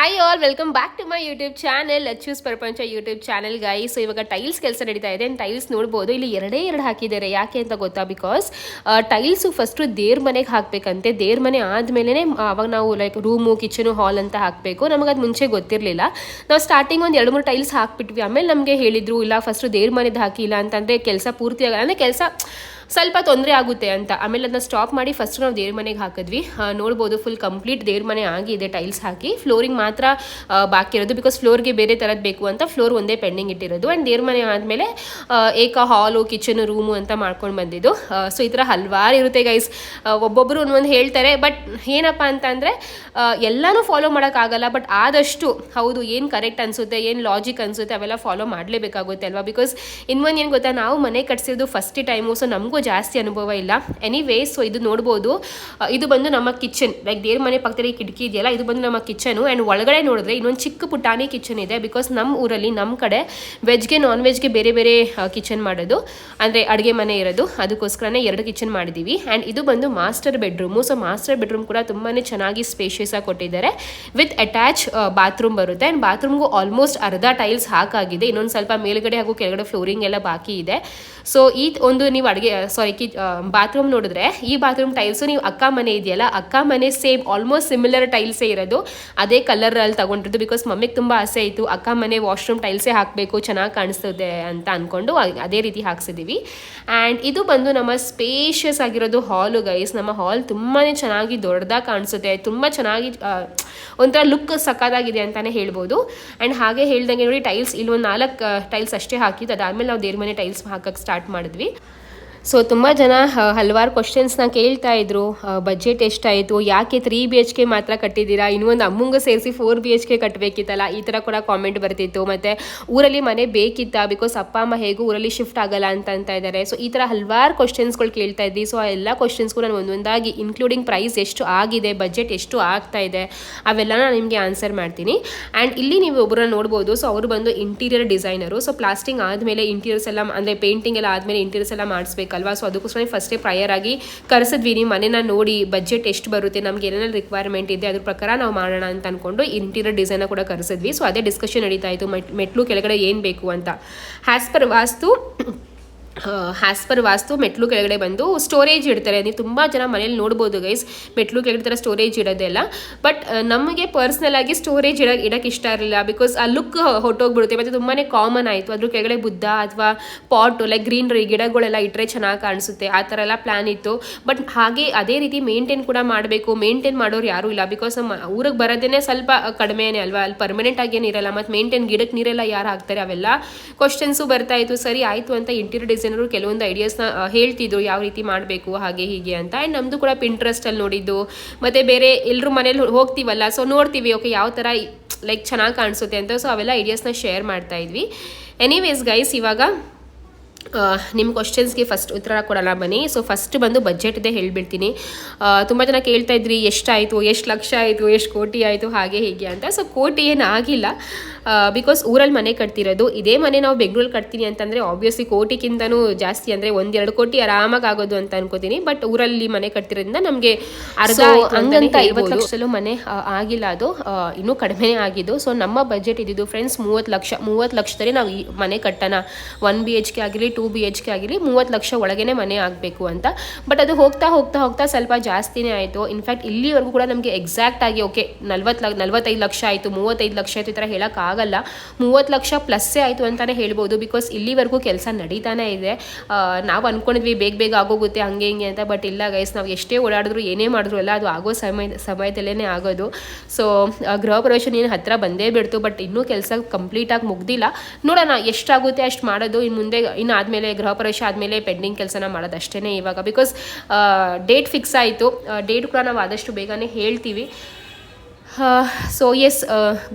Hi all welcome back to my YouTube channel Acchu's Prapancha YouTube channel Gayi so ಇವಾಗ tiles ಕೆಲಸ ನಡೀತಾ ಇದೆ. Tiles ನೋಡ್ಬೋದು, ಇಲ್ಲಿ ಎರಡೇ ಎರಡು ಹಾಕಿದ್ದಾರೆ. ಯಾಕೆ ಅಂತ ಗೊತ್ತಾ? ಬಿಕಾಸ್ ಟೈಲ್ಸು ಫಸ್ಟು ದೇವ್ರ ಮನೆಗೆ ಹಾಕಬೇಕಂತೆ. ದೇವ್ರ ಮನೆ ಆದಮೇಲೆ ಅವಾಗ ನಾವು ಲೈಕ್ ರೂಮು ಕಿಚನು ಹಾಲ್ ಅಂತ ಹಾಕಬೇಕು. ನಮಗೆ ಅದು ಮುಂಚೆ ಗೊತ್ತಿರಲಿಲ್ಲ. ನಾವು ಸ್ಟಾರ್ಟಿಂಗ್ ಒಂದು ಎರಡು ಮೂರು ಟೈಲ್ಸ್ ಹಾಕ್ಬಿಟ್ವಿ. ಆಮೇಲೆ ನಮಗೆ ಹೇಳಿದರು, ಇಲ್ಲ ಫಸ್ಟು ದೇವ್ರ ಮನೆದು ಹಾಕಿಲ್ಲ ಅಂತಂದರೆ ಕೆಲಸ ಪೂರ್ತಿ ಆಗಲ್ಲ ಅಂದರೆ ಕೆಲಸ ಸ್ವಲ್ಪ ತೊಂದರೆ ಆಗುತ್ತೆ ಅಂತ. ಆಮೇಲೆ ಅದನ್ನ ಸ್ಟಾಪ್ ಮಾಡಿ ಫಸ್ಟ್ ನಾವು ದೇವ್ರ ಮನೆಗೆ ಹಾಕಿದ್ವಿ. ನೋಡ್ಬೋದು ಫುಲ್ ಕಂಪ್ಲೀಟ್ ದೇವ್ರ ಮನೆ ಆಗಿದೆ ಟೈಲ್ಸ್ ಹಾಕಿ. ಫ್ಲೋರಿಂಗ್ ಮಾತ್ರ ಬಾಕಿ ಇರೋದು ಬಿಕಾಸ್ ಫ್ಲೋರ್ಗೆ ಬೇರೆ ಥರದ್ದು ಬೇಕು ಅಂತ ಫ್ಲೋರ್ ಒಂದೇ ಪೆಂಡಿಂಗ್ ಇಟ್ಟಿರೋದು. ಆ್ಯಂಡ್ ದೇವ್ರ ಮನೆ ಆದಮೇಲೆ ಏಕ ಹಾಲು ಕಿಚನು ರೂಮು ಅಂತ ಮಾಡ್ಕೊಂಡು ಬಂದಿದ್ದು. ಸೊ ಈ ಥರ ಹಲ್ವಾರು ಇರುತ್ತೆ ಗೈಸ್ ಒಬ್ಬೊಬ್ಬರು ಒಂದೊಂದು ಹೇಳ್ತಾರೆ ಬಟ್ ಏನಪ್ಪ ಅಂತಂದರೆ ಎಲ್ಲನೂ ಫಾಲೋ ಮಾಡೋಕ್ಕಾಗಲ್ಲ ಬಟ್ ಆದಷ್ಟು ಹೌದು, ಏನು ಕರೆಕ್ಟ್ ಅನಿಸುತ್ತೆ, ಏನು ಲಾಜಿಕ್ ಅನಿಸುತ್ತೆ, ಅವೆಲ್ಲ ಫಾಲೋ ಮಾಡಲೇಬೇಕಾಗುತ್ತೆ ಅಲ್ವಾ? ಬಿಕಾಸ್ ಇನ್ನೊಂದು ಏನು ಗೊತ್ತಾ, ನಾವು ಮನೆ ಕಟ್ಸಿರೋದು ಫಸ್ಟ್ ಟೈಮು ಸೊ ನಮಗೂ ಜಾಸ್ತಿ ಅನುಭವ ಇಲ್ಲ. ಎನಿವೇ ಸೊ ಇದು ನೋಡ್ಬೋದು. ಇದು ಬಂದು ನಮ್ಮ ಕಿಚನ್ ಲೈಕ್ ದೇವ್ರ ಮನೆ ಪಕ್ಕದಲ್ಲಿ ಕಿಟಕಿ ಇದೆಯಲ್ಲ, ಇದು ಬಂದು ನಮ್ಮ ಕಿಚನು ಆ್ಯಂಡ್ ಒಳಗಡೆ ನೋಡಿದ್ರೆ ಇನ್ನೊಂದು ಚಿಕ್ಕ ಪುಟಾಣಿ ಕಿಚನ್ ಇದೆ ಬಿಕಾಸ್ ನಮ್ಮ ಊರಲ್ಲಿ ನಮ್ಮ ಕಡೆ ವೆಜ್ಗೆ ನಾನ್ ವೆಜ್ಗೆ ಬೇರೆ ಬೇರೆ ಕಿಚನ್ ಮಾಡೋದು. ಅಂದರೆ ಅಡುಗೆ ಮನೆ ಇರೋದು. ಅದಕ್ಕೋಸ್ಕರನೇ ಎರಡು ಕಿಚನ್ ಮಾಡಿದ್ದೀವಿ ಆ್ಯಂಡ್ ಇದು ಬಂದು master bedroom so master bedroom ಕೂಡ ತುಂಬಾ ಚೆನ್ನಾಗಿ ಸ್ಪೇಷಿಯಸ್ ಆಗಿ ಕೊಟ್ಟಿದ್ದಾರೆ. ವಿತ್ ಅಟ್ಯಾಚ್ ಬಾತ್ರೂಮ್ ಬರುತ್ತೆ. ಆ್ಯಂಡ್ ಬಾತ್ರೂಮ್ಗೂ ಆಲ್ಮೋಸ್ಟ್ ಅರ್ಧ ಟೈಲ್ಸ್ ಹಾಕಾಗಿದೆ. ಇನ್ನೊಂದು ಸ್ವಲ್ಪ ಮೇಲ್ಗಡೆ ಹಾಗೂ ಕೆಳಗಡೆ ಫ್ಲೋರಿಂಗ್ ಎಲ್ಲ ಬಾಕಿ ಇದೆ. ಸೊ ಈ ಒಂದು ನೀವು ಅಡುಗೆ ಸಾರಿ ಕಿ ಬಾತ್ರೂಮ್ ನೋಡಿದ್ರೆ, ಈ ಬಾತ್ರೂಮ್ ಟೈಲ್ಸು ನೀವು ಅಕ್ಕ ಮನೆ ಇದೆಯಲ್ಲ, ಅಕ್ಕ ಮನೆ ಸೇಮ್ ಆಲ್ಮೋಸ್ಟ್ ಸಿಮಿಲರ್ ಟೈಲ್ಸೇ ಇರೋದು. ಅದೇ ಕಲರಲ್ಲಿ ತಗೊಂಡಿರೋದು ಬಿಕಾಸ್ ಮಮ್ಮಿಗೆ ತುಂಬ ಆಸೆ ಇತ್ತು, ಅಕ್ಕ ಮನೆ ವಾಶ್ರೂಮ್ ಟೈಲ್ಸೇ ಹಾಕಬೇಕು, ಚೆನ್ನಾಗಿ ಕಾಣಿಸ್ತದೆ ಅಂತ ಅಂದ್ಕೊಂಡು ಅದೇ ರೀತಿ ಹಾಕ್ಸಿದ್ದೀವಿ ಆ್ಯಂಡ್ ಇದು ಬಂದು ನಮ್ಮ ಸ್ಪೇಷಿಯಸ್ ಆಗಿರೋದು ಹಾಲು ಗೈಸ್ ನಮ್ಮ ಹಾಲ್ ತುಂಬಾ ಚೆನ್ನಾಗಿ ದೊಡ್ಡದಾಗಿ ಕಾಣಿಸುತ್ತೆ, ತುಂಬ ಚೆನ್ನಾಗಿ ಒಂಥರ ಲುಕ್ ಸಕ್ಕದಾಗಿದೆ ಅಂತಲೇ ಹೇಳ್ಬೋದು. ಆ್ಯಂಡ್ ಹಾಗೆ ಹೇಳ್ದಂಗೆ ನೋಡಿ ಟೈಲ್ಸ್ ಇಲ್ಲಿ ಒಂದು ನಾಲ್ಕು ಟೈಲ್ಸ್ ಅಷ್ಟೇ ಹಾಕಿದ್ದು. ಅದಾದಮೇಲೆ ನಾವು ದೇವ್ರ ಮನೆ ಟೈಲ್ಸ್ ಹಾಕಕ್ಕೆ ಸ್ಟಾರ್ಟ್ ಮಾಡಿದ್ವಿ. ಸೊ ತುಂಬ ಜನ ಹಲವಾರು ಕ್ವಶನ್ಸ್ನ ಕೇಳ್ತಾ ಇದ್ರು. ಬಜೆಟ್ ಎಷ್ಟಾಯಿತು? ಯಾಕೆ ತ್ರೀ ಬಿ ಎಚ್ ಕೆ ಮಾತ್ರ ಕಟ್ಟಿದ್ದೀರಾ? ಇನ್ನೊಂದು ಅಮ್ಮಂಗೆ ಸೇರಿಸಿ ಫೋರ್ ಬಿ ಎಚ್ ಕೆ ಕಟ್ಟಬೇಕಿತ್ತಲ್ಲ ಈ ಥರ ಕೂಡ ಕಾಮೆಂಟ್ ಬರ್ತಿತ್ತು. ಮತ್ತು ಊರಲ್ಲಿ ಮನೆ ಬೇಕಿತ್ತಾ? ಬಿಕಾಸ್ ಅಪ್ಪ, ಅಮ್ಮ ಹೇಗೂ ಊರಲ್ಲಿ ಶಿಫ್ಟ್ ಆಗಲ್ಲ ಅಂತ ಅಂತ ಇದ್ದಾರೆ. ಸೊ ಈ ಥರ ಹಲವಾರು ಕ್ವಶನ್ಸ್ಗಳು ಕೇಳ್ತಾ ಇದ್ವಿ. ಸೊ ಆ ಎಲ್ಲ ಕ್ವಶನ್ಸ್ಗೂ ನಾನು ಒಂದೊಂದಾಗಿ ಇನ್ಕ್ಲೂಡಿಂಗ್ ಪ್ರೈಸ್ ಎಷ್ಟು ಆಗಿದೆ? ಬಜೆಟ್ ಎಷ್ಟು ಆಗ್ತಾ ಇದೆ? ಅವೆಲ್ಲ ನಾನು ನಿಮಗೆ ಆನ್ಸರ್ ಮಾಡ್ತೀನಿ. ಆ್ಯಂಡ್ ಇಲ್ಲಿ ನೀವು ಒಬ್ಬರನ್ನ ನೋಡ್ಬೋದು. ಸೊ ಅವರು ಬಂದು ಇಂಟೀರಿಯರ್ ಡಿಸೈನರು ಸೊ ಪ್ಲಾಸ್ಟಿಂಗ್ ಆದಮೇಲೆ ಇಂಟೀರಿಯರ್ಸ್ ಎಲ್ಲ, ಅಂದರೆ ಪೇಂಟಿಂಗ್ ಎಲ್ಲ ಆದಮೇಲೆ ಇಂಟೀರಿಯರ್ಸ್ ಎಲ್ಲ ಮಾಡಿಸ್ಬೇಕಲ್ವಾ ಸೊ ಅದಕ್ಕೋಸ್ಕರ ಫಸ್ಟೇ ಪ್ರಯರ್ ಆಗಿ ಕರೆಸಿದ್ವಿ ನಿಮ್ಮ ಮನೆನ ನೋಡಿ ಬಜೆಟ್ ಎಷ್ಟು ಬರುತ್ತೆ? ನಮ್ಗೆ ಏನೇನು ರಿಕ್ವೈರ್ಮೆಂಟ್ ಇದೆ? ಅದ್ರ ಪ್ರಕಾರ ನಾವು ಮಾಡೋಣ ಅಂತ ಅಂದ್ಕೊಂಡು ಇಂಟೀರಿಯರ್ ಡಿಸೈನ್ ಕೂಡ ಕರೆಸಿದ್ವಿ. ಸೊ ಅದೇ ಡಿಸ್ಕಷನ್ ನಡೀತಾ ಇತ್ತು. ಮೆಟ್ ಮೆಟ್ಲು ಕೆಳಗಡೆ ಏನು ಬೇಕು ಅಂತ. As per vastu has per vastu ಮೆಟ್ಲು ಕೆಳಗಡೆ ಬಂದು ಸ್ಟೋರೇಜ್ ಇಡ್ತಾರೆ. ನೀವು ತುಂಬ ಜನ ಮನೇಲಿ ನೋಡ್ಬೋದು ಗೈಸ್ ಮೆಟ್ಲು ಕೆಳಗಡೆ ಥರ ಸ್ಟೋರೇಜ್ ಇಡೋದೆಲ್ಲ ಬಟ್ ನಮಗೆ ಪರ್ಸ್ನಲ್ ಆಗಿ ಸ್ಟೋರೇಜ್ ಇಡ ಇಡಕ್ಕೆ ಇಷ್ಟ ಇರಲಿಲ್ಲ. ಬಿಕಾಸ್ ಆ ಲುಕ್ ಹೊಟ್ಟೋಗ್ಬಿಡುತ್ತೆ ಮತ್ತು ತುಂಬಾ ಕಾಮನ್ ಆಯಿತು. ಅದ್ರ ಕೆಳಗಡೆ ಬುದ್ಧ ಅಥವಾ ಪಾಟು ಲೈಕ್ ಗ್ರೀನ್ರಿ ಗಿಡಗಳೆಲ್ಲ ಇಟ್ಟರೆ ಚೆನ್ನಾಗಿ ಕಾಣಿಸುತ್ತೆ. ಆ ಥರ ಎಲ್ಲ ಪ್ಲ್ಯಾನ್ ಇತ್ತು. ಬಟ್ ಹಾಗೆ ಅದೇ ರೀತಿ ಮೇಂಟೈನ್ ಕೂಡ ಮಾಡಬೇಕು. ಮೇಂಟೈನ್ ಮಾಡೋರು ಯಾರೂ ಇಲ್ಲ. ಬಿಕಾಸ್ ನಮ್ಮ ಊರಿಗೆ ಬರೋದೇ ಸ್ವಲ್ಪ ಕಡಿಮೆನೇ ಅಲ್ವಾ? ಅಲ್ಲಿ ಪರ್ಮನೆಂಟ್ ಆಗಿ ಏನಿರಲ್ಲ ಮತ್ತು ಮೇಂಟೈನ್ ಗಿಡಕ್ಕೆ ನೀರೆಲ್ಲ ಯಾರು ಹಾಕ್ತಾರೆ? ಅವೆಲ್ಲ ಕ್ವಶನ್ಸು ಬರ್ತಾಯಿತ್ತು ಸರಿ, ಆಯಿತು ಅಂತ ಇಂಟೀರಿಯರ್ ಡಿಸೈನರು ಕೆಲವೊಂದು ಐಡಿಯಾಸ್ನ ಹೇಳ್ತಿದ್ರು ಯಾವ ರೀತಿ ಮಾಡಬೇಕು, ಹಾಗೆ ಹೀಗೆ ಅಂತ. ಆ್ಯಂಡ್ ನಮ್ಮದು ಕೂಡ ಪಿಂಟ್ರೆಸ್ಟಲ್ಲಿ ನೋಡಿದ್ದು. ಮತ್ತು ಬೇರೆ ಎಲ್ಲರೂ ಮನೇಲಿ ಹೋಗ್ತೀವಲ್ಲ ಸೊ ನೋಡ್ತೀವಿ ಓಕೆ ಯಾವ ಥರ ಲೈಕ್ ಚೆನ್ನಾಗಿ ಕಾಣಿಸುತ್ತೆ ಅಂತ. ಸೊ ಅವೆಲ್ಲ ಐಡಿಯಾಸ್ನ ಶೇರ್ ಮಾಡ್ತಾ ಇದ್ವಿ. ಎನಿವೇಸ್ ಗೈಸ್ ಇವಾಗ ನಿಮ್ಮ ಕ್ವಶನ್ಸ್ಗೆ ಫಸ್ಟ್ ಉತ್ತರ ಕೊಡೋಣ ಬನ್ನಿ. ಸೊ ಫಸ್ಟ್ ಬಂದು ಬಜೆಟ್ ಇದೆ ಹೇಳ್ಬಿಡ್ತೀನಿ. ತುಂಬ ಜನ ಕೇಳ್ತಾ ಇದ್ರಿ ಎಷ್ಟಾಯಿತು ಎಷ್ಟು ಲಕ್ಷ ಆಯಿತು ಎಷ್ಟು ಕೋಟಿ ಆಯಿತು ಹಾಗೆ ಹೀಗೆ ಅಂತ. ಸೊ ಕೋಟಿ ಏನು ಆಗಿಲ್ಲ. ಬಿಕಾಸ್ ಊರಲ್ಲಿ ಮನೆ ಕಟ್ತಿರೋದು. ಇದೇ ಮನೆ ನಾವು ಬೆಂಗಳೂರಲ್ಲಿ ಕಟ್ತೀನಿ ಅಂತಂದರೆ ಆಬ್ವಿಯಸ್ಲಿ ಕೋಟಿಗಿಂತನೂ ಜಾಸ್ತಿ ಅಂದರೆ ಒಂದೆರಡು ಕೋಟಿ ಆರಾಮಾಗಿ ಆಗೋದು ಅಂತ ಅನ್ಕೋತೀನಿ. ಬಟ್ ಊರಲ್ಲಿ ಮನೆ ಕಟ್ತಿರೋದ್ರಿಂದ ನಮಗೆ ಅರ್ಧ ಹಂಗಂತ ಐವತ್ತು ಲಕ್ಷದಲ್ಲೂ ಮನೆ ಆಗಿಲ್ಲ ಅದು. ಇನ್ನೂ ಕಡಿಮೆನೇ ಆಗಿದ್ದು. ಸೊ ನಮ್ಮ ಬಜೆಟ್ ಇದ್ದಿದ್ದು ಫ್ರೆಂಡ್ಸ್ ಮೂವತ್ತು ಲಕ್ಷ ಮೂವತ್ತು ಲಕ್ಷದಲ್ಲಿ ನಾವು ಈ ಮನೆ ಕಟ್ಟೋಣ. ಒನ್ ಬಿ ಎಚ್ ಕೆ ಆಗಿರಲಿ ಟೂ ಬಿ ಎಚ್ ಕೆ ಆಗಿರಲಿ, ಮೂವತ್ತು ಲಕ್ಷ ಒಳಗೇನೆ ಮನೆ ಆಗಬೇಕು ಅಂತ. ಬಟ್ ಅದು ಹೋಗ್ತಾ ಹೋಗ್ತಾ ಹೋಗ್ತಾ ಸ್ವಲ್ಪ ಜಾಸ್ತಿನೇ ಆಯಿತು. ಇನ್ಫ್ಯಾಕ್ಟ್ ಇಲ್ಲಿವರೆಗೂ ಕೂಡ ನಮಗೆ ಎಕ್ಸಾಕ್ಟ್ ಆಗಿ ಓಕೆ ನಲ್ವತ್ತು ಲಕ್ಷ ನಲ್ವತ್ತೈದು ಲಕ್ಷ ಆಯಿತು, ಮೂವತ್ತೈದು ಲಕ್ಷ ಆಯಿತು ಈ ಥರ ಹೇಳೋಕ್ಕಾಗಲ್ಲ ಮೂವತ್ತು ಲಕ್ಷ ಪ್ಲಸ್ಸೇ ಆಯಿತು ಅಂತಲೇ ಹೇಳ್ಬೋದು ಬಿಕಾಸ್ ಇಲ್ಲಿವರೆಗೂ ಕೆಲಸ ನಡೀತಾನೆ ಇದೆ. ನಾವು ಅಂದ್ಕೊಂಡಿದ್ವಿ ಬೇಗ ಬೇಗ ಆಗೋಗುತ್ತೆ, ಹಂಗೆ ಹಿಂಗೆ ಅಂತ ಬಟ್ ಇಲ್ಲ ಗೈಸ್ ನಾವು ಎಷ್ಟೇ ಓಡಾಡಿದ್ರು, ಏನೇ ಮಾಡಿದ್ರು ಎಲ್ಲ ಅದು ಆಗೋ ಸಮಯ ಸಮಯದಲ್ಲೇ ಆಗೋದು. ಸೊ ಗೃಹ ಪ್ರವೇಶ ಏನು ಹತ್ತಿರ ಬಂದೇ ಬಿಡ್ತು ಬಟ್ ಇನ್ನೂ ಕೆಲಸ ಕಂಪ್ಲೀಟಾಗಿ ಮುಗ್ದಿಲ್ಲ. ನೋಡೋಣ ಎಷ್ಟಾಗುತ್ತೆ, ಅಷ್ಟು ಮಾಡೋದು ಇನ್ನು ಮುಂದೆ, ಇನ್ನು ಆದಮೇಲೆ, ಗೃಹ ಪ್ರವೇಶ ಆದಮೇಲೆ ಪೆಂಡಿಂಗ್ ಕೆಲಸನ ಮಾಡೋದು ಅಷ್ಟೇ ಇವಾಗ ಬಿಕಾಸ್ ಡೇಟ್ ಫಿಕ್ಸ್ ಆಯಿತು. ಡೇಟ್ ಕೂಡ ನಾವು ಆದಷ್ಟು ಬೇಗನೆ ಹೇಳ್ತೀವಿ. ಸೊ ಎಸ್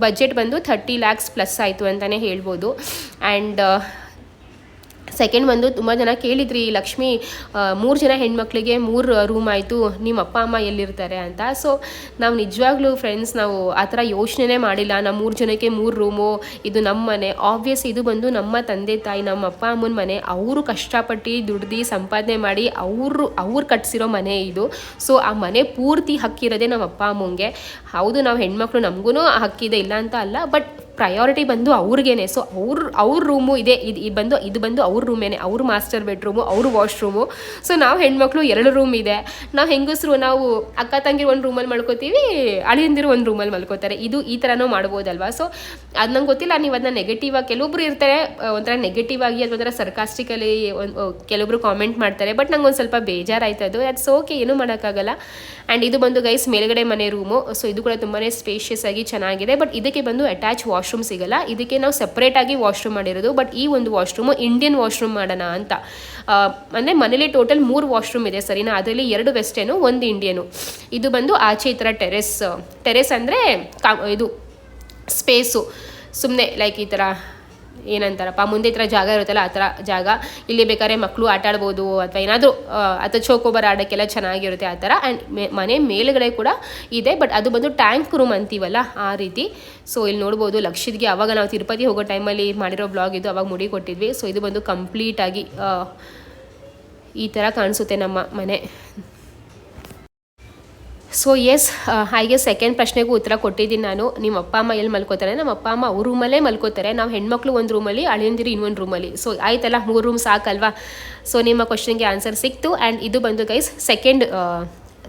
ಬಜೆಟ್ ಬಂದು ಥರ್ಟಿ ಲ್ಯಾಕ್ಸ್ ಪ್ಲಸ್ ಆಯಿತು ಅಂತಲೇ ಹೇಳ್ಬೋದು. ಆ್ಯಂಡ್ ಸೆಕೆಂಡ್ ಬಂದು ತುಂಬ ಜನ ಕೇಳಿದ್ರಿ, ಲಕ್ಷ್ಮಿ ಮೂರು ಜನ ಹೆಣ್ಮಕ್ಳಿಗೆ ಮೂರು ರೂಮ್ ಆಯಿತು ನಿಮ್ಮ ಅಪ್ಪ, ಅಮ್ಮ ಎಲ್ಲಿರ್ತಾರೆ? ಅಂತ. ಸೊ ನಾವು ನಿಜವಾಗ್ಲೂ ಫ್ರೆಂಡ್ಸ್ ನಾವು ಆ ಥರ ಯೋಚನೆ ಮಾಡಿಲ್ಲ. ನಮ್ಮ ಮೂರು ಜನಕ್ಕೆ ಮೂರು ರೂಮು ಇದು ನಮ್ಮ ಮನೆ. ಆಬ್ವಿಯಸ್ ಇದು ಬಂದು ನಮ್ಮ ತಂದೆ, ತಾಯಿ ನಮ್ಮ ಅಪ್ಪ, ಅಮ್ಮನ ಮನೆ. ಅವರು ಕಷ್ಟಪಟ್ಟು ದುಡ್ದು ಸಂಪಾದನೆ ಮಾಡಿ ಅವರು, ಅವ್ರು ಕಟ್ಸಿರೋ ಮನೆ ಇದು. ಸೊ ಆ ಮನೆ ಪೂರ್ತಿ ಹಕ್ಕಿರೋದೇ ನಮ್ಮ ಅಪ್ಪ, ಅಮ್ಮಂಗೆ. ಹೌದು, ನಾವು ಹೆಣ್ಮಕ್ಳು ನಮಗೂ ಹಕ್ಕಿದೆ ಇಲ್ಲ ಅಂತ ಅಲ್ಲ ಬಟ್ ಪ್ರಯಾರಿಟಿ ಬಂದು ಅವ್ರಿಗೇನೆ. ಸೊ ಅವ್ರ ಅವ್ರ ರೂಮು ಇದೆ, ಇದು ಇದು ಬಂದು ಇದು ಬಂದು ಅವ್ರ ರೂಮೇನೆ ಅವ್ರ ಮಾಸ್ಟರ್ ಬೆಡ್ರೂಮು ಅವ್ರ ವಾಶ್ರೂಮು ಸೊ ನಾವು ಹೆಣ್ಮಕ್ಳು ಎರಡು ರೂಮ್ ಇದೆ. ನಾವು ಹೆಂಗಸರು, ನಾವು ಅಕ್ಕ ತಂಗಿರು ಒಂದು ರೂಮಲ್ಲಿ ಮಲ್ಕೋತೀವಿ, ಅಳಿಯಂದಿರು ಒಂದು ರೂಮಲ್ಲಿ ಮಲ್ಕೋತಾರೆ. ಇದು ಈ ಥರನೂ ಮಾಡ್ಬೋದಲ್ವಾ? ಸೊ ಅದು ನಂಗೆ ಗೊತ್ತಿಲ್ಲ, ನೀವು ಅದನ್ನ ನೆಗೆಟಿವ್ ಆಗಿ ಕೆಲವೊಬ್ರು ಇರ್ತಾರೆ. ಒಂಥರ ನೆಗೆಟಿವ್ ಆಗಿ ಅಥವಾ ಒಂಥರ ಸರ್ಕಾಸ್ಟಿಕಲಿ ಒಂದು ಕೆಲವೊಬ್ರು ಕಾಮೆಂಟ್ ಮಾಡ್ತಾರೆ. ಬಟ್ ನಂಗೆ ಒಂದು ಸ್ವಲ್ಪ ಬೇಜಾರಾಯ್ತು ಅದು ಅಟ್ಸ್ ಓಕೆ ಏನೂ ಮಾಡೋಕ್ಕಾಗಲ್ಲ. ಆ್ಯಂಡ್ ಇದು ಬಂದು ಗೈಸ್ ಮೇಲ್ಗಡೆ ಮನೆ ರೂಮು ಸೊ ಇದು ಕೂಡ ತುಂಬಾ ಸ್ಪೇಷಿಯಸ್ ಆಗಿ ಚೆನ್ನಾಗಿದೆ. ಬಟ್ ಇದಕ್ಕೆ ಬಂದು ಅಟ್ಯಾಚ್ ವಾಶ್ರೂಮ್ ಸಿಗಲ್ಲ. ಇದಕ್ಕೆ ನಾವು ಸಪ್ರೇಟಾಗಿ ವಾಶ್ರೂಮ್ ಮಾಡಿರೋದು. ಬಟ್ ಈ ಒಂದು ವಾಶ್ರೂಮು ಇಂಡಿಯನ್ ವಾಶ್ರೂಮ್ ಮಾಡೋಣ ಅಂತ. ಅಂದ್ರೆ ಮನೇಲಿ ಟೋಟಲ್ ಮೂರು ವಾಶ್ರೂಮ್ ಇದೆ ಸರಿನಾ? ಅದರಲ್ಲಿ ಎರಡು ವೆಸ್ಟೇನು ಒಂದು ಇಂಡಿಯನು ಇದು ಬಂದು ಆಚೆ ಈ ಥರ ಟೆರೆಸ್ ಟೆರೆಸ್ ಅಂದರೆ ಕಾ, ಇದು ಸ್ಪೇಸು ಸುಮ್ಮನೆ ಲೈಕ್ ಈ ಥರ ಏನಂತಾರಪ್ಪ, ಮುಂದೆ ಈ ಥರ ಜಾಗ ಇರುತ್ತಲ್ಲ, ಆ ಥರ ಜಾಗ. ಇಲ್ಲಿ ಬೇಕಾದ್ರೆ ಮಕ್ಕಳು ಆಟ ಆಡ್ಬೋದು ಅಥವಾ ಏನಾದರೂ ಅಥವಾ ಚೋಕೋಬರ್ ಆಡೋಕ್ಕೆಲ್ಲ ಚೆನ್ನಾಗಿರುತ್ತೆ ಆ ಥರ. ಆ್ಯಂಡ್ ಮನೆ ಮೇಲುಗಡೆ ಕೂಡ ಇದೆ ಬಟ್ ಅದು ಬಂದು ಟ್ಯಾಂಕ್ ರೂಮ್ ಅಂತೀವಲ್ಲ ಆ ರೀತಿ. ಸೊ ಇಲ್ಲಿ ನೋಡ್ಬೋದು ಲಕ್ಷದ್ಗೆ ಅವಾಗ ನಾವು ತಿರುಪತಿ ಹೋಗೋ ಟೈಮಲ್ಲಿ ಮಾಡಿರೋ ಬ್ಲಾಗ್ ಇದು ಅವಾಗ ಮುಡಿ ಕೊಟ್ಟಿದ್ವಿ. ಸೊ ಇದು ಬಂದು ಕಂಪ್ಲೀಟಾಗಿ ಈ ಥರ ಕಾಣಿಸುತ್ತೆ ನಮ್ಮ ಮನೆ. ಸೊ ಎಸ್ ಹಾಗೆ ಸೆಕೆಂಡ್ ಪ್ರಶ್ನೆಗೂ ಉತ್ತರ ಕೊಟ್ಟಿದ್ದೀನಿ ನಾನು. ನಿಮ್ಮ ಅಪ್ಪ ಅಮ್ಮ ಎಲ್ಲಿ ಮಲ್ಕೋತಾರೆ? ನಮ್ಮ ಅಪ್ಪ ಅಮ್ಮ ಅವ್ರ ರೂಮಲ್ಲೇ ಮಲ್ಕೋತಾರೆ. ನಾವು ಹೆಣ್ಮಕ್ಳು ಒಂದು ರೂಮಲ್ಲಿ ಅಳಿಯಂದಿರಿ ಇನ್ನೊಂದು ರೂಮಲ್ಲಿ ಸೊ ಆಯ್ತಲ್ಲ, ಮೂರು ರೂಮ್ ಸಾಕಲ್ವಾ? ಸೊ ನಿಮ್ಮ ಕ್ವಶನ್ಗೆ ಆನ್ಸರ್ ಸಿಕ್ತು. ಆ್ಯಂಡ್ ಇದು ಬಂದು guys second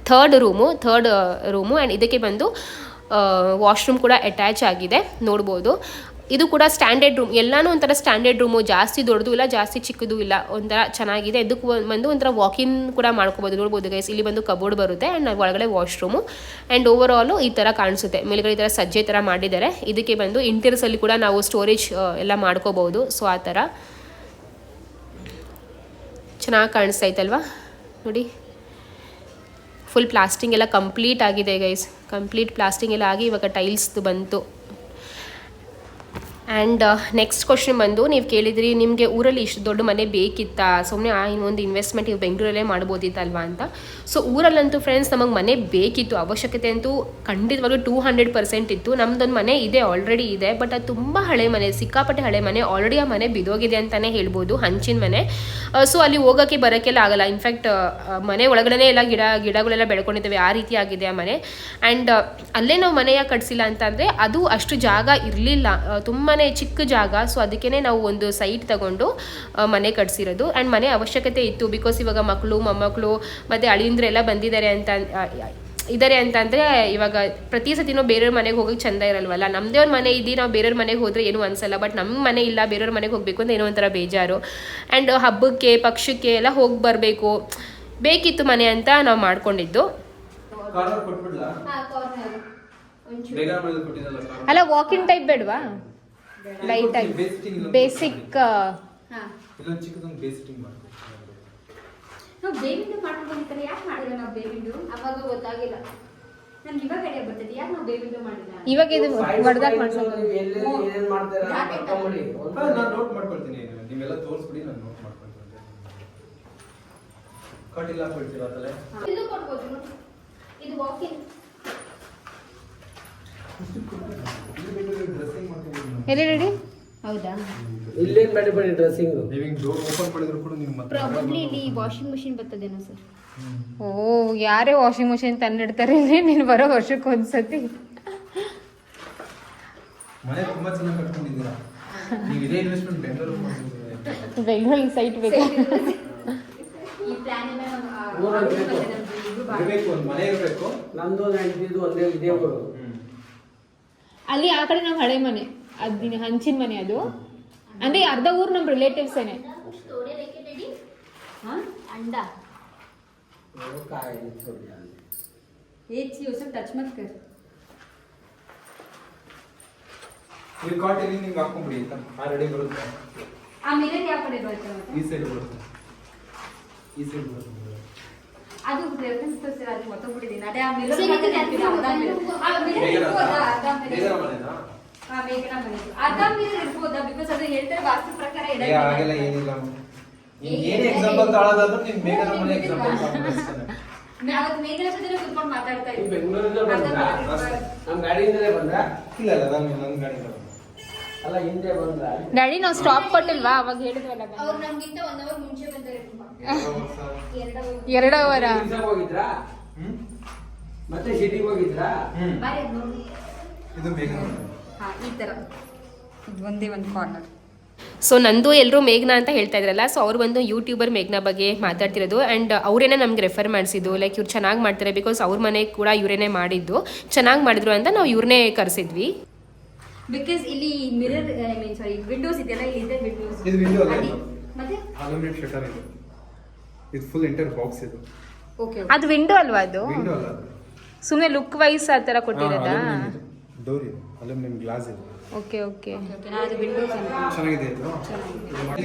third room third room and ಇದಕ್ಕೆ ಬಂದು ವಾಶ್ರೂಮ್ ಕೂಡ ಅಟ್ಯಾಚ್ ಆಗಿದೆ. ನೋಡ್ಬೋದು. ಇದು ಕೂಡ ಸ್ಟ್ಯಾಂಡರ್ಡ್ ರೂಮ್ ಎಲ್ಲಾನು ಒಂಥರ ಸ್ಟ್ಯಾಂಡರ್ಡ್ ರೂಮು ಜಾಸ್ತಿ ದೊಡ್ಡದು ಇಲ್ಲ, ಜಾಸ್ತಿ ಚಿಕ್ಕದು ಇಲ್ಲ. ಒಂಥರ ಚೆನ್ನಾಗಿದೆ. ಇದಕ್ಕೆ ಬಂದು ಒಂಥರ ವಾಕಿನ್ ಕೂಡ ಮಾಡ್ಕೋಬೋದು. ನೋಡ್ಬೋದು ಗೈಸ್ ಇಲ್ಲಿ ಬಂದು ಕಬೋರ್ಡ್ ಬರುತ್ತೆ ಆ್ಯಂಡ್ ಒಳಗಡೆ ವಾಶ್ರೂಮು ಆ್ಯಂಡ್ ಓವರ್ ಆಲು ಈ ಥರ ಕಾಣಿಸುತ್ತೆ. ಮೇಲ್ಗಡೆ ಈ ಥರ ಸಜ್ಜೆ ಥರ ಮಾಡಿದ್ದಾರೆ. ಇದಕ್ಕೆ ಬಂದು ಇಂಟೀರಿಯರ್ಸಲ್ಲಿ ಕೂಡ ನಾವು ಸ್ಟೋರೇಜ್ ಎಲ್ಲ ಮಾಡ್ಕೋಬೋದು. ಸೊ ಆ ಥರ ಚೆನ್ನಾಗಿ ಕಾಣಿಸ್ತಾ ನೋಡಿ. ಫುಲ್ ಪ್ಲಾಸ್ಟಿಂಗ್ ಎಲ್ಲ ಕಂಪ್ಲೀಟ್ ಆಗಿದೆ ಗೈಸ್ ಕಂಪ್ಲೀಟ್ ಪ್ಲಾಸ್ಟಿಂಗ್ ಎಲ್ಲ ಆಗಿ ಇವಾಗ ಟೈಲ್ಸ್ದು ಬಂತು. ಆ್ಯಂಡ್ ನೆಕ್ಸ್ಟ್ ಕ್ವಶನ್ ಬಂದು, ನೀವು ಕೇಳಿದ್ರಿ, ನಿಮಗೆ ಊರಲ್ಲಿ ಇಷ್ಟು ದೊಡ್ಡ ಮನೆ ಬೇಕಿತ್ತ? ಸುಮ್ಮನೆ ಆ, ಇನ್ನೊಂದು ಇನ್ವೆಸ್ಟ್ಮೆಂಟ್ ನೀವು ಬೆಂಗಳೂರಲ್ಲೇ ಮಾಡ್ಬೋದಿತ್ತಲ್ವಾ ಅಂತ. ಸೊ ಊರಲ್ಲಂತೂ ಫ್ರೆಂಡ್ಸ್ ನಮಗೆ ಮನೆ ಬೇಕಿತ್ತು. ಅವಶ್ಯಕತೆ ಅಂತೂ ಖಂಡಿತವಾಗ್ಲೂ ಟೂ ಹಂಡ್ರೆಡ್ ಪರ್ಸೆಂಟ್ ಇತ್ತು. ನಮ್ದೊಂದು ಮನೆ ಇದೆ ಆಲ್ರೆಡಿ ಇದೆ ಬಟ್ ಅದು ತುಂಬ ಹಳೆ ಮನೆ, ಸಿಕ್ಕಾಪಟ್ಟೆ ಹಳೆ ಮನೆ ಆಲ್ರೆಡಿ ಆ ಮನೆ ಬಿದೋಗಿದೆ ಅಂತಲೇ ಹೇಳ್ಬೋದು, ಹಂಚಿನ ಮನೆ. ಸೊ ಅಲ್ಲಿ ಹೋಗೋಕ್ಕೆ ಬರೋಕ್ಕೆಲ್ಲ ಆಗಲ್ಲ. ಇನ್ಫ್ಯಾಕ್ಟ್ ಮನೆ ಒಳಗಡೆ ಎಲ್ಲ ಗಿಡ, ಗಿಡಗಳೆಲ್ಲ ಬೆಳ್ಕೊಂಡಿದ್ದಾವೆ, ಆ ರೀತಿ ಆಗಿದೆ ಆ ಮನೆ. ಆ್ಯಂಡ್ ಅಲ್ಲೇ ನಾವು ಮನೆಯ ಕಟ್ಸಿಲ್ಲ ಅಂತಂದರೆ ಅದು ಅಷ್ಟು ಜಾಗ ಇರಲಿಲ್ಲ. ತುಂಬಾ ಚಿಕ್ಕ ಜಾಗ ಸೊ ಅದಕ್ಕೇ ನಾವು ಒಂದು ಸೈಟ್ ತಗೊಂಡು ಮನೆ ಕಟ್ಸಿರೋದು. ಆ್ಯಂಡ್ ಮನೆ ಅವಶ್ಯಕತೆ ಇತ್ತು ಬಿಕಾಸ್ ಇವಾಗ ಮಕ್ಕಳು ಮೊಮ್ಮಕ್ಕಳು ಮತ್ತು ಅಳಿಯಂದ್ರೆಲ್ಲ ಬಂದಿದ್ದಾರೆ ಅಂತ ಇದ್ದಾರೆ ಅಂತ ಅಂದರೆ ಇವಾಗ ಪ್ರತಿ ಸತಿನೂ ಬೇರೆಯವ್ರ ಮನೆಗೆ ಹೋಗೋಕೆ ಚಂದ ಇರಲ್ವಲ್ಲ. ನಮ್ಮದೇ ಅವ್ರ ಮನೆ ಇದ್ದೀವಿ ನಾವು ಬೇರೆಯವ್ರ ಮನೆಗೆ ಹೋದರೆ ಏನೂ ಅನಿಸಲ್ಲ. ಬಟ್ ನಮ್ಮ ಮನೆ ಇಲ್ಲ ಬೇರೆಯವ್ರ ಮನೆಗೆ ಹೋಗಬೇಕು ಅಂತ ಏನೋ ಒಂಥರ ಬೇಜಾರು. ಆ್ಯಂಡ್ ಹಬ್ಬಕ್ಕೆ ಪಕ್ಷಕ್ಕೆ ಎಲ್ಲ ಹೋಗಿ ಬರಬೇಕು. ಬೇಕಿತ್ತು ಮನೆ ಅಂತ ನಾವು ಮಾಡ್ಕೊಂಡಿದ್ದು. ಅಲ್ಲ ವಾಕಿಂಗ್ ಟೈಪ್ ಬೇಡವಾ? ಲೈಟ್ ಆಗಿ. ಬೇಸಿಟಿಂಗ್ ಬೇಸಿಕ್ ನಾವು ಬೇವಿಂದು ಯಾಕೆ ಮಾಡಿಲ್ಲ ನಾವು ಬೇಬಿಂದು ಅವಾಗ ಗೊತ್ತಾಗಿಲ್ಲ. ನನ್ಗೆ ಇವಾಗ ಐಡಿಯಾ ಬರ್ತದೆ ಯಾಕೆ ನಾವು ಮಾಡಿಲ್ಲ? ಇವಾಗ ಇದು ಮಾಡ್ಸೋದು. ನಾನು ನೋಟ್ ಮಾಡ್ಕೊಳ್ತೀನಿ. ನೀವೆಲ್ಲ ತೋರಿಸ್ಬಿಡಿ ನಾನು ನೋಟ್ ಮಾಡ್ಕೊಳ್ತೀನಿ. ಕೊಡ್ತೀರಾ ತಲೆ? ಇದು ಕೊಡ್ಬೋದು. ಇದು ವಾಕಿಂಗ್ ಎಲ್ಲಿ ರೆಡಿ ಹೌದಾ? ಇಲ್ಲೇನ್ ಬೇಡ ಬೇಡಿ ಡ್ರೆಸ್ಸಿಂಗ್ ಲಿವಿಂಗ್ ಡೋರ್ ಓಪನ್ ಮಾಡಿದ್ರು ಕೂಡ ನೀವು ಮತ್ತೆ ಪ್ರಾಬಬ್ಲಿ ಇಲ್ಲಿ ವಾಷಿಂಗ್ ಮಿಷಿನ್ ಬರ್ತದೇನೋ ಸರ್ ಓ ಯಾರೇ ವಾಷಿಂಗ್ ಮಷಿನ್ ತಂದಿಡ್ತಾರೆ ಇಲ್ಲಿ? ನೀನು ಬರೋ ವರ್ಷಕ್ಕೆ ಒಂದ್ಸತಿ. ಮನೆ ತುಂಬಾ ಚೆನ್ನಾಗಿ ಕಟ್ಕೊಂಡಿದ್ದೀರಾ? ನೀವು ಇದೇ ಇನ್ವೆಸ್ಟ್ಮೆಂಟ್ ಬೆಂಗಳೂರು ಮಾಡ್ಬೋದು ಬೆಂಗಳೂರು ಸೈಟ್ ಬೇಕು. ಈ ಪ್ಲಾನ್ ಎಲ್ಲ ನಮ್ಮ, ಊರಲ್ಲಿ ಬೇಕು. ಒಂದು ಮನೆ ಇರಬೇಕು. ನಮ್ದು ಒಂದೇ ಇದೇ ಊರು. ಅಲ್ಲಿ ಆ ಕಡೆ ನಮ್ಮ ಹಳೆ ಮನೆ. ಅದಿನ ಹಂಚಿನ ಮನೆ ಅದು. ಅಂದ್ರೆ ಅರ್ಧ ಊರು ನಮ್ಮ ರಿಲೇಟಿವ್ಸ್ ಏನೆ. ಟಚ್ ಮಾಡ್ತಾರೆ ರಿಕಾರ್ಡ್ ಇಲ್ಲಿ ನಿಮ್ಗೆ ಹಾಕೊಂಡ್ಬಿಡಿ ಬರುತ್ತೆ. ಆ ಕಡೆ ಬರುತ್ತೆ ಈ ಸೈಡ್ ಬರುತ್ತೆ. ಈ ಸೈಡ್ ಬರುತ್ತೆ. ಅದು ರೆಫರೆನ್ಸ್ ತೋರಿಸಿರ ಅದು ಗೊತ್ತಾಗ್ಬಿಟ್ಟಿದ್ದೀನಿ ಅದೇ ಆ ಸರಿ, ಇದು ಅರ್ಧ ಆ ಬೇಗನ ಇರ್ಬೋದಾ? ಅರ್ಧ ಬೇಗನ ಆ ಬೇಗನ ಅರ್ಧ ಇರ್ಬೋದಾ? ಬಿಕಾಸ್ ಅದು ಹೇಳ್ತಾರೆ ವಾಸ್ತು ಪ್ರಕಾರ ಏ ಹಾಗೆಲ್ಲ ಏನಿಲ್ಲ. ನೀನ್ ಏನೇ ಎಕ್ಸಾಂಪಲ್ ತಾಳೋದಾದ್ರೂ ನೀನ್ ಮೇಘನ ಮನೆ ಎಕ್ಸಾಂಪಲ್ ಅವತ್ತು ಮೇಘನ ಜೊತೆ ಕುತ್ಕೊಂಡು ಮಾತಾಡ್ತಾ ಇದ್ವಿ. ಬೆಂಗಳೂರಿಂದ ನಮ್ಮ ಗಾಡಿಯಿಂದಲೇ ಬಂದ ಇಲ್ಲ ಇಲ್ಲ ನಾನು ನನ್ನ ಗಾಡಿ ಡ್ಯಾಡಿ ನಾವು ಸ್ಟಾಪ್ ಕೊಟ್ಟಿಲ್ವಾ? ಅವಾಗ ಹೇಳಿದ್ವಲ್ಲ. ಅವ್ರು ಎರಡು ಮತ್ತೆ ಸಿಟಿಗೆ ಹೋಗಿದ್ರಾ? ಇದು ಈ ತರ. ಇದು ಒಂದೇ ಒಂದು ಕಾರ್ನರ್ ಸೊ ನಂದು ಎಲ್ಲರೂ ಮೇಘ್ನಾ ಅಂತ ಹೇಳ್ತಾ ಇದ್ರಲ್ಲ ಸೊ ಅವ್ರು ಬಂದು ಯೂಟ್ಯೂಬರ್ ಮೇಘ್ನಾ ಬಗ್ಗೆ ಮಾತಾಡ್ತಿರೋದು ಆ್ಯಂಡ್ ಅವರೇನೇ ನಮ್ಗೆ ರೆಫರ್ ಮಾಡಿಸಿದ್ದು ಲೈಕ್ ಇವ್ರು ಚೆನ್ನಾಗಿ ಮಾಡ್ತಾರೆ ಬಿಕಾಸ್ ಅವ್ರ ಮನೆ ಕೂಡ ಇವರೇನೆ ಮಾಡಿದ್ದು. ಚೆನ್ನಾಗಿ ಮಾಡಿದ್ರು ಅಂತ ನಾವು ಇವ್ರನ್ನೇ ಕರೆಸಿದ್ವಿ. ಬಿಕಾಸ್ ಇಲ್ಲಿ mirror I mean sorry windows ಇದೆಯಲ್ಲ ಇಲ್ಲಿ ಇದೆ ವಿಂಡೋಸ್ ಇದು ವಿಂಡೋ ಅಲ್ಲ ಇದು? ಮತ್ತೆ? ಅಲ್ಯೂಮಿನಿಯಂ ಶಟರ್ ಇದು. ಇದು ಫುಲ್ ಎಂಟರ್ ಬಾಕ್ಸ್ ಇದು. ಓಕೆ ಅದು ವಿಂಡೋ ಅಲ್ವಾ ಅದು? ವಿಂಡೋ ಅಲ್ಲ ಸುಮ್ಮನೆ ಲುಕ್ ವೈಸ್ ಆ ಥರ ಕೊಟ್ಟಿರೋದಾ? ಡೋರ್ ಇದು. ಅಲ್ಯೂಮಿನಿಯಂ ಗ್ಲಾಸ್ ಇದು. ಓಕೆ ಓಕೆ ಓಕೆ ನಾನು ಅದು ವಿಂಡೋಸ್ ಚೆನ್ನಾಗಿದೆ ಇದು?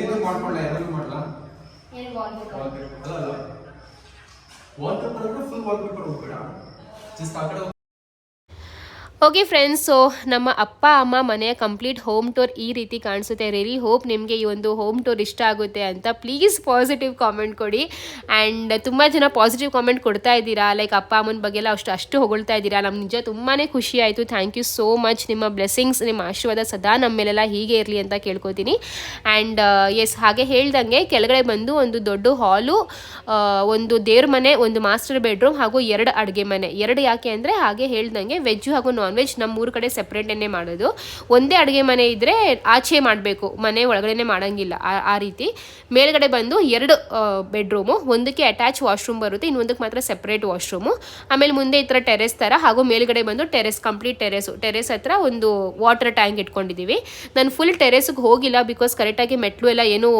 ಇದು ಮಾಡ್ಕೊಳ್ಳ ಎಲ್ಲರೂ ಮಾಡಲ್ಲ ಏನು ವಾಲ್ ಅಲ್ಲ ಅಲ್ಲ. Wall paper full wall paper ಹೋಗ್ಬೇಡ. ಜಸ್ಟ್ ಆ ಕಡೆ ಓಕೆ ಫ್ರೆಂಡ್ಸ್ ಸೊ ನಮ್ಮ ಅಪ್ಪ, ಅಮ್ಮ ಮನೆಯ ಕಂಪ್ಲೀಟ್ ಹೋಮ್ ಟೂರ್ ಈ ರೀತಿ ಕಾಣಿಸುತ್ತೆ. ರಿಲಿ ಹೋಪ್ ನಿಮಗೆ ಈ ಒಂದು ಹೋಮ್ ಟೂರ್ ಇಷ್ಟ ಆಗುತ್ತೆ ಅಂತ ಪ್ಲೀಸ್ ಪಾಸಿಟಿವ್ ಕಾಮೆಂಟ್ ಕೊಡಿ. ಆ್ಯಂಡ್ ತುಂಬ ಜನ ಪಾಸಿಟಿವ್ ಕಾಮೆಂಟ್ ಕೊಡ್ತಾ ಇದ್ದೀರಾ? ಲೈಕ್ ಅಪ್ಪ, ಅಮ್ಮನ ಬಗ್ಗೆ ಎಲ್ಲ ಅಷ್ಟು ಅಷ್ಟು ಹೊಗಳ್ತಾ ಇದ್ದೀರಾ? ನಮ್ಮ ನಿಜ ತುಂಬಾ ಖುಷಿ ಆಯಿತು. ಥ್ಯಾಂಕ್ ಯು ಸೋ ಮಚ್ ನಿಮ್ಮ ಬ್ಲೆಸ್ಸಿಂಗ್ಸ್ ನಿಮ್ಮ ಆಶೀರ್ವಾದ ಸದಾ ನಮ್ಮ ಮೇಲೆಲ್ಲ ಹೀಗೆ ಇರಲಿ ಅಂತ ಕೇಳ್ಕೊತೀನಿ. ಆ್ಯಂಡ್ ಎಸ್ ಹಾಗೆ ಹೇಳ್ದಂಗೆ ಕೆಳಗಡೆ ಬಂದು ಒಂದು ದೊಡ್ಡ ಹಾಲು ಒಂದು ದೇವ್ರ ಮನೆ, ಒಂದು ಮಾಸ್ಟರ್ ಬೆಡ್ರೂಮ್ ಹಾಗೂ ಎರಡು ಅಡುಗೆ ಮನೆ. ಎರಡು ಯಾಕೆ ಅಂದರೆ ಹಾಗೆ ಹೇಳ್ದಂಗೆ ವೆಜ್ಜು ಹಾಗೂ ನಾನ್ ವೆಜ್ ನಮ್ಮ ಊರ ಕಡೆ ಸೆಪ್ರೇಟನ್ನೇ ಮಾಡೋದು. ಒಂದೇ ಅಡುಗೆ ಮನೆ ಇದ್ದರೆ ಆಚೆ ಮಾಡಬೇಕು, ಮನೆ ಒಳಗಡೆನೆ ಮಾಡೋಂಗಿಲ್ಲ ಆ- ರೀತಿ. ಮೇಲ್ಗಡೆ ಬಂದು ಎರಡು ಬೆಡ್ರೂಮು ಒಂದಕ್ಕೆ ಅಟ್ಯಾಚ್ ವಾಶ್ರೂಮ್ ಬರುತ್ತೆ, ಇನ್ನೊಂದಕ್ಕೆ ಮಾತ್ರ ಸೆಪ್ರೇಟ್ ವಾಶ್ರೂಮು ಆಮೇಲೆ ಮುಂದೆ ಈ ಥರ ಟೆರೆಸ್ ಥರ ಹಾಗೂ ಮೇಲ್ಗಡೆ ಬಂದು ಟೆರೆಸ್ ಕಂಪ್ಲೀಟ್ ಟೆರೆಸು ಟೆರೆಸ್ ಹತ್ರ ಒಂದು ವಾಟರ್ ಟ್ಯಾಂಕ್ ಇಟ್ಕೊಂಡಿದ್ದೀವಿ ನಾನು ಫುಲ್ ಟೆರೆಸ್ಗೆ ಹೋಗಿಲ್ಲ ಬಿಕಾಸ್ ಕರೆಕ್ಟಾಗಿ ಮೆಟ್ಲು ಎಲ್ಲ ಏನೂ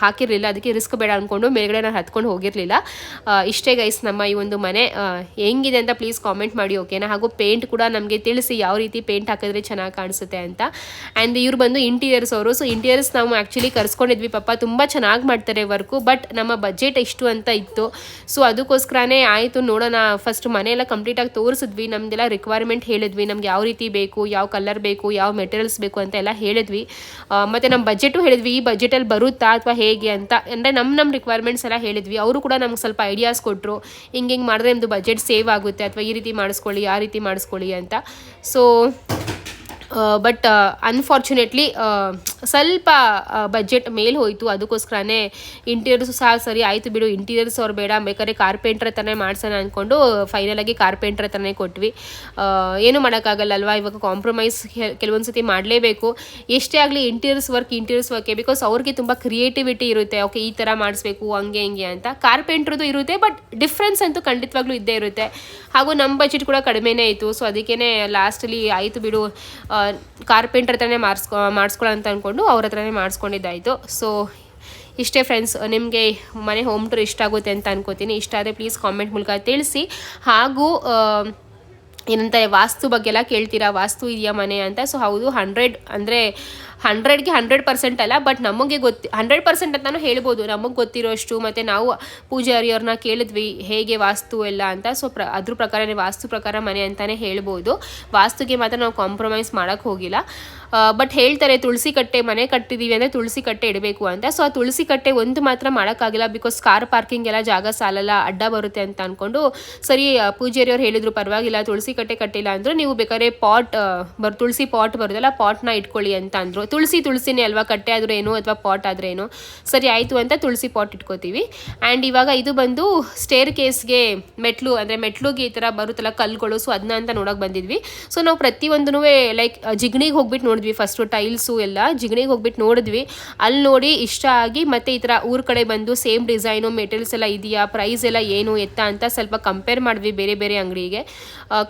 ಹಾಕಿರಲಿಲ್ಲ. ಅದಕ್ಕೆ ರಿಸ್ಕ್ ಬೇಡ ಅಂದ್ಕೊಂಡು ಮೇಲ್ಗಡೆ ನಾನು ಹತ್ಕೊಂಡು ಹೋಗಿರಲಿಲ್ಲ. ಇಷ್ಟೇ ಗೈಸ್ ನಮ್ಮ ಈ ಒಂದು ಮನೆ ಹೆಂಗಿದೆ ಅಂತ ಪ್ಲೀಸ್ ಕಾಮೆಂಟ್ ಮಾಡಿ ಓಕೆನಾ ಹಾಗೂ ಪೇಂಟ್ ಕೂಡ ನಮಗೆ ತಿಳಿಸಿ ಯಾವ ರೀತಿ ಪೇಂಟ್ ಹಾಕಿದ್ರೆ ಚೆನ್ನಾಗಿ ಕಾಣಿಸುತ್ತೆ ಅಂತ. ಆ್ಯಂಡ್ ಇವ್ರು ಬಂದು ಇಂಟೀರಿಯರ್ಸ್ ಅವರು. ಸೊ ಇಂಟೀರಿಯರ್ಸ್ ನಾವು ಆ್ಯಕ್ಚುಲಿ ಕರ್ಸ್ಕೊಂಡಿದ್ವಿ. ಪಾಪ ತುಂಬ ಚೆನ್ನಾಗಿ ಮಾಡ್ತಾರೆ ವರ್ಕು ಬಟ್ ನಮ್ಮ ಬಜೆಟ್ ಎಷ್ಟು ಅಂತ ಇತ್ತು. ಸೊ ಅದಕ್ಕೋಸ್ಕರನೇ ಆಯಿತು ನೋಡೋಣ. ಫಸ್ಟ್ ಮನೆಯೆಲ್ಲ ಕಂಪ್ಲೀಟಾಗಿ ತೋರಿಸಿದ್ವಿ. ನಮ್ದೆಲ್ಲ ರಿಕ್ವೈರ್ಮೆಂಟ್ ಹೇಳಿದ್ವಿ. ನಮ್ಗೆ ಯಾವ ರೀತಿ ಬೇಕು, ಯಾವ ಕಲರ್ ಬೇಕು, ಯಾವ ಮೆಟೀರಿಯಲ್ಸ್ ಬೇಕು ಅಂತ ಎಲ್ಲ ಹೇಳಿದ್ವಿ. ಮತ್ತು ನಮ್ಮ ಬಜೆಟು ಹೇಳಿದ್ವಿ. ಈ ಬಜೆಟಲ್ಲಿ ಬರುತ್ತಾ ಅಥವಾ ಹೇಗೆ ಅಂತ. ಅಂದರೆ ನಮ್ಮ ನಮ್ಮ ರಿಕ್ವೈರ್ಮೆಂಟ್ಸ್ ಎಲ್ಲ ಹೇಳಿದ್ವಿ. ಅವರು ಕೂಡ ನಮ್ಗೆ ಸ್ವಲ್ಪ ಐಡಿಯಾಸ್ ಕೊಟ್ಟರು ಹಿಂಗೆ ಹಿಂಗೆ ಮಾಡಿದ್ರೆ ನಿಮ್ಮದು ಬಜೆಟ್ ಸೇವ್ ಆಗುತ್ತೆ. ಅಥವಾ ಈ ರೀತಿ ಮಾಡಿಸ್ಕೊಳ್ಳಿ, ಆ ರೀತಿ ಮಾಡಿಸ್ಕೊಳ್ಳಿ ಅಂತ. ಸೊ ಬಟ್ ಅನ್ಫಾರ್ಚುನೇಟ್ಲಿ ಸ್ವಲ್ಪ ಬಜೆಟ್ ಮೇಲೆ ಹೋಯಿತು. ಅದಕ್ಕೋಸ್ಕರನೇ ಇಂಟೀರಿಯರ್ಸು ಸಹ ಸರಿ ಆಯಿತು ಬಿಡು. ಇಂಟೀರಿಯರ್ಸ್ ಅವ್ರು ಬೇಡ. ಬೇಕಾದ್ರೆ ಕಾರ್ಪೆಂಟ್ರ್ ಹತ್ರನೇ ಮಾಡ್ಸೋಣ ಅಂದ್ಕೊಂಡು ಫೈನಲಾಗಿ ಕಾರ್ಪೆಂಟ್ರ್ ಹತ್ರನೇ ಕೊಟ್ವಿ. ಏನು ಮಾಡೋಕ್ಕಾಗಲ್ಲ ಅಲ್ವಾ ಇವಾಗ ಕಾಂಪ್ರಮೈಸ್ ಕೆಲವೊಂದು ಸತಿ ಮಾಡಲೇಬೇಕು. ಎಷ್ಟೇ ಆಗಲಿ ಇಂಟೀರಿಯರ್ಸ್ ವರ್ಕ್ ಇಂಟೀರಿಯರ್ಸ್ ವರ್ಕೆ ಬಿಕಾಸ್ ಅವ್ರಿಗೆ ತುಂಬ ಕ್ರಿಯೇಟಿವಿಟಿ ಇರುತ್ತೆ. ಓಕೆ ಈ ಥರ ಮಾಡಿಸ್ಬೇಕು, ಹಂಗೆ, ಹಿಂಗೆ ಅಂತ. ಕಾರ್ಪೆಂಟ್ರದ್ದು ಇರುತ್ತೆ ಬಟ್ ಡಿಫ್ರೆನ್ಸ್ ಅಂತೂ ಖಂಡಿತವಾಗ್ಲೂ ಇದ್ದೇ ಇರುತ್ತೆ. ಹಾಗೂ ನಮ್ಮ ಬಜೆಟ್ ಕೂಡ ಕಡಿಮೆನೇ ಇತ್ತು. ಸೊ ಅದಕ್ಕೇ ಲಾಸ್ಟಲ್ಲಿ ಆಯಿತು ಬಿಡು. ಕಾರ್ಪೆಂಟ್ರ್ ಹತ್ರನೇ ಮಾಡಿಸ್ಕೊ ಮಾಡಿಸ್ಕೊಳ್ಳೋ ಅಂತ ಅಂದ್ಕೊಂಡು ಅವ್ರ ಹತ್ರನೇ ಮಾಡಿಸ್ಕೊಂಡಿದ್ದಾಯಿತು. ಸೊ ಇಷ್ಟೇ ಫ್ರೆಂಡ್ಸ್ ನಿಮಗೆ ಮನೆ ಹೋಮ್ ಟೂರ್ ಇಷ್ಟ ಆಗುತ್ತೆ ಅಂತ ಅನ್ಕೋತೀನಿ. ಇಷ್ಟ ಆದರೆ ಪ್ಲೀಸ್ ಕಾಮೆಂಟ್ ಮೂಲಕ ತಿಳಿಸಿ. ಹಾಗೂ ಏನಂತ ಏನಂತಾರೆ, ವಾಸ್ತು ಬಗ್ಗೆ ಎಲ್ಲ ಕೇಳ್ತೀರಾ? ವಾಸ್ತು ಇದೆಯಾ ಮನೆ ಅಂತ? ಸೊ ಹೌದು ಹಂಡ್ರೆಡ್ ಅಂದರೆ ಹಂಡ್ರೆಡ್ಗೆ ಹಂಡ್ರೆಡ್ ಪರ್ಸೆಂಟ್ ಅಲ್ಲ ಬಟ್ ನಮಗೆ ಗೊತ್ತಿ, ಹಂಡ್ರೆಡ್ ಪರ್ಸೆಂಟ್ ಅಂತಾನು ಹೇಳ್ಬೋದು. ನಮಗೆ ಗೊತ್ತಿರೋಷ್ಟು ಮತ್ತು ನಾವು ಪೂಜಾರಿಯವ್ರನ್ನ ಕೇಳಿದ್ವಿ, ಹೇಗೆ ವಾಸ್ತು ಎಲ್ಲ ಅಂತ. ಸೊ ಪ್ರ, ಅದ್ರ ಪ್ರಕಾರನೇ ವಾಸ್ತು ಪ್ರಕಾರ ಮನೆ ಅಂತಲೇ ಹೇಳ್ಬೋದು. ವಾಸ್ತುಗೆ ಮಾತ್ರ ನಾವು ಕಾಂಪ್ರಮೈಸ್ ಮಾಡೋಕ್ಕೆ ಹೋಗಿಲ್ಲ. ಬಟ್ ಹೇಳ್ತಾರೆ ತುಳಸಿ ಕಟ್ಟೆ, ಮನೆ ಕಟ್ಟಿದೀವಿ ಅಂದರೆ ತುಳಸಿ ಕಟ್ಟೆ ಇಡಬೇಕು ಅಂತ. ಸೊ ಆ ತುಳಸಿ ಕಟ್ಟೆ ಒಂದು ಮಾತ್ರ ಮಾಡೋಕ್ಕಾಗಿಲ್ಲ ಬಿಕಾಸ್ ಕಾರ್ ಪಾರ್ಕಿಂಗ್ ಎಲ್ಲ ಜಾಗ ಸಾಲಲ್ಲ, ಅಡ್ಡ ಬರುತ್ತೆ ಅಂತ ಅಂದ್ಕೊಂಡು ಸರಿ ಪೂಜಾರಿಯವ್ರು ಹೇಳಿದ್ರು ಪರವಾಗಿಲ್ಲ, ತುಳಸಿ ಕಟ್ಟೆ ಕಟ್ಟಿಲ್ಲ ಅಂದರು, ನೀವು ಬೇಕಾದ್ರೆ ಪಾಟ್ ಬರ್, ತುಳಸಿ ಪಾಟ್ ಬರುತ್ತಲ್ಲ ಪಾಟ್ನ ಇಟ್ಕೊಳ್ಳಿ ಅಂತ ಅಂದರು. ತುಳಸಿ ತುಳಸಿನೇ ಅಲ್ವಾ, ಕಟ್ಟೆ ಆದರೂ ಏನು ಅಥವಾ ಪಾಟ್ ಆದ್ರೆ ಏನು. ಸರಿ, ಆಯಿತು ಅಂತ ತುಳಸಿ ಪಾಟ್ ಇಟ್ಕೋತೀವಿ. ಆ್ಯಂಡ್ ಇವಾಗ ಇದು ಬಂದು ಸ್ಟೇರ್ ಕೇಸ್ಗೆ ಮೆಟ್ಲು, ಅಂದರೆ ಮೆಟ್ಲುಗೆ ಈ ಥರ ಬರುತ್ತಲ್ಲ ಕಲ್ಲುಗಳು ಸೊ ಅದನ್ನ ಅಂತ ನೋಡೋಕೆ ಬಂದಿದ್ವಿ. ಸೊ ನಾವು ಪ್ರತಿಯೊಂದೂ ಲೈಕ್ ಜಿಗ್ನಿಗೆ ಹೋಗ್ಬಿಟ್ಟು ನೋಡಿದ್ವಿ ಫಸ್ಟು ಟೈಲ್ಸು ಎಲ್ಲ ಜಿಗಣಿಗೆ ಹೋಗ್ಬಿಟ್ಟು ನೋಡಿದ್ವಿ. ಅಲ್ಲಿ ನೋಡಿ ಇಷ್ಟ ಆಗಿ ಮತ್ತೆ ಈ ಥರ ಊರ ಕಡೆ ಬಂದು ಸೇಮ್ ಡಿಸೈನು ಮೆಟೀರಿಯಲ್ಸ್ ಎಲ್ಲ ಇದೆಯಾ ಪ್ರೈಸ್ ಎಲ್ಲ ಏನು, ಎತ್ತ ಅಂತ ಸ್ವಲ್ಪ ಕಂಪೇರ್ ಮಾಡಿದ್ವಿ ಬೇರೆ ಬೇರೆ ಅಂಗಡಿಗೆ.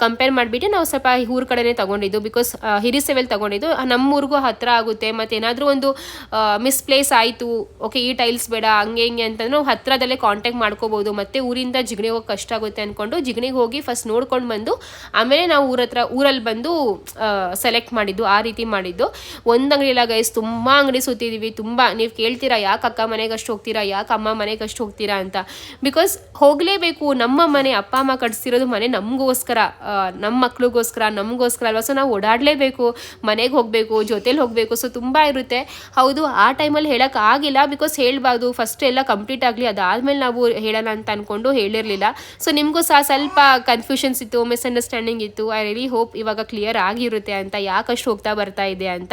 ಕಂಪೇರ್ ಮಾಡಿಬಿಟ್ಟು ನಾವು ಸ್ವಲ್ಪ ಊರ ಕಡೆನೇ ತಗೊಂಡಿದ್ದು ಬಿಕಾಸ್ ಹಿರಿಸೆವೆಲ್ ತಗೊಂಡಿದ್ದು. ನಮ್ಮೂರಿಗೂ ಹತ್ತಿರ ಆಗುತ್ತೆ, ಮತ್ತು ಏನಾದರೂ ಒಂದು ಮಿಸ್ಪ್ಲೇಸ್ ಆಯಿತು ಓಕೆ ಈ ಟೈಲ್ಸ್ ಬೇಡ, ಹಂಗೆ ಹಿಂಗೆ ಅಂತಂದ್ರೆ ನಾವು ಹತ್ತಿರದಲ್ಲೇ ಕಾಂಟ್ಯಾಕ್ಟ್ ಮಾಡ್ಕೋಬೋದು, ಮತ್ತು ಊರಿಂದ ಜಿಗಣಿ ಹೋಗಿ ಕಷ್ಟ ಆಗುತ್ತೆ ಅಂದ್ಕೊಂಡು ಜಿಗಣಿಗೆ ಹೋಗಿ ಫಸ್ಟ್ ನೋಡ್ಕೊಂಡು ಬಂದು, ಆಮೇಲೆ ನಾವು ಊರ ಹತ್ರ, ಊರಲ್ಲಿ ಬಂದು ಸೆಲೆಕ್ಟ್ ಮಾಡಿದ್ದು, ಆ ರೀತಿ ಮಾಡಿದ್ದು. ಒಂದು ಅಂಗಡಿ ಇಲ್ಲ ಗೈಸ್ ತುಂಬ ಅಂಗಡಿ ಸುತ್ತಿದ್ದೀವಿ ತುಂಬ. ನೀವು ಕೇಳ್ತೀರಾ, ಯಾಕೆ ಅಕ್ಕ ಮನೆಗೆ ಅಷ್ಟು ಹೋಗ್ತೀರಾ, ಯಾಕೆ ಅಮ್ಮ ಮನೆಗೆ ಅಷ್ಟು ಹೋಗ್ತೀರಾ ಅಂತ. ಬಿಕಾಸ್ ಹೋಗಲೇಬೇಕು, ನಮ್ಮ ಮನೆ, ಅಪ್ಪ ಅಮ್ಮ ಕಟ್ಸಿರೋದು ಮನೆ ನಮಗೋಸ್ಕರ. ನಮ್ಮ ಮಕ್ಳಿಗೋಸ್ಕರ, ನಮಗೋಸ್ಕರ ಅಲ್ವಾ? ಸೊ ನಾವು ಓಡಾಡಲೇಬೇಕು, ಮನೆಗೆ ಹೋಗಬೇಕು, ಜೊತೇಲಿ ಹೋಗಬೇಕು. ಸೊ ತುಂಬ ಇರುತ್ತೆ. ಹೌದು, ಆ ಟೈಮಲ್ಲಿ ಹೇಳೋಕೆ ಆಗಿಲ್ಲ. ಬಿಕಾಸ್ ಹೇಳಬಾರ್ದು. ಫಸ್ಟ್ ಎಲ್ಲ ಕಂಪ್ಲೀಟ್ ಆಗಲಿ, ಅದಾದಮೇಲೆ ನಾವು ಹೇಳೋಣ ಅಂತ ಅಂದ್ಕೊಂಡು ಹೇಳಿರಲಿಲ್ಲ. ಸೊ ನಿಮಗೂ ಸಹ ಸ್ವಲ್ಪ ಕನ್ಫ್ಯೂಷನ್ಸ್ ಇತ್ತು ಮಿಸ್ಅಂಡರ್ಸ್ಟ್ಯಾಂಡಿಂಗ್ ಇತ್ತು. ಐ ರಿಲಿ ಹೋಪ್ ಇವಾಗ ಕ್ಲಿಯರ್ ಆಗಿರುತ್ತೆ ಅಂತ ಯಾಕಷ್ಟು ಹೋಗ್ತಾ ಬರ್ತಾ ಇದೆ ಅಂತ.